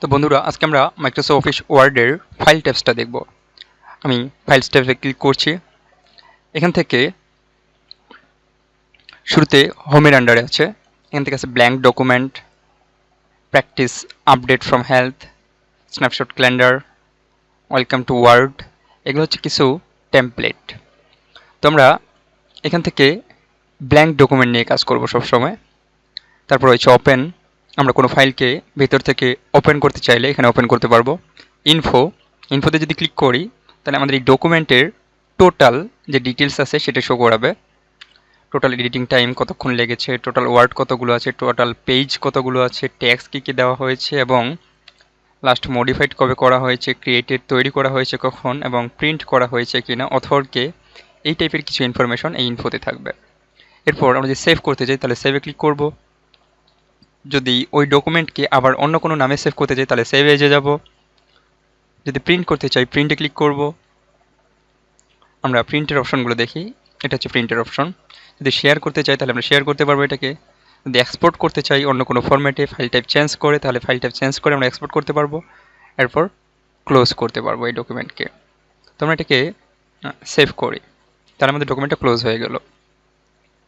তো বন্ধুরা, আজকে আমরা মাইক্রোসফট অফিস ওয়ার্ডের ফাইল ট্যাবসটা দেখব। আমি ফাইলস ট্যাবে ক্লিক করছি। এখান থেকে শুরুতে হোমের আন্ডারে আছে। এখান থেকে আছে blank document practice update from health snapshot calendar welcome to Word এগুলো হচ্ছে কিছু টেমপ্লেট তো আমরা এখান থেকে ব্ল্যাঙ্ক ডকুমেন্ট নিয়ে কাজ করব সবসময়। তারপর হচ্ছে ওপেন আমরা কোনো ফাইলকে ভেতর থেকে ওপেন করতে চাইলে এখানে ওপেন করতে পারব। ইনফো ইনফোতে যদি ক্লিক করি, তাহলে আমাদের এই ডকুমেন্টের টোটাল যে ডিটেলস আছে সেটা শো করাবে। টোটাল এডিটিং টাইম কতক্ষণ লেগেছে টোটাল ওয়ার্ড কতগুলো আছে টোটাল পেজ কতগুলো আছে ট্যাক্স কী কী দেওয়া হয়েছে এবং লাস্ট মডিফাইড কবে করা হয়েছে ক্রিয়েটেড তৈরি করা হয়েছে কখন এবং প্রিন্ট করা হয়েছে কিনা অথরকে এই টাইপের কিছু ইনফরমেশন এই ইনফোতে থাকবে। এরপর আমরা যদি সেভ করতে চাই তাহলে সেভে ক্লিক করব। যদি ওই ডকুমেন্টকে আবার অন্য কোনো নামে সেভ করতে চাই, তাহলে সেভ এজে যাব। যদি প্রিন্ট করতে চাই প্রিন্টে ক্লিক করব। আমরা প্রিন্টের অপশনগুলো দেখি। এটা হচ্ছে প্রিন্টের অপশন যদি শেয়ার করতে চাই, তাহলে আমরা শেয়ার করতে পারব এটাকে। যদি এক্সপোর্ট করতে চাই, অন্য কোনো ফরম্যাটে ফাইল টাইপ চেঞ্জ করে, তাহলে ফাইল টাইপ চেঞ্জ করে আমরা এক্সপোর্ট করতে পারব। এরপর ক্লোজ করতে পারব এই ডকুমেন্টকে তো আমরা এটাকে সেভ করি। তাহলে আমাদের ডকুমেন্টটা ক্লোজ হয়ে গেলো।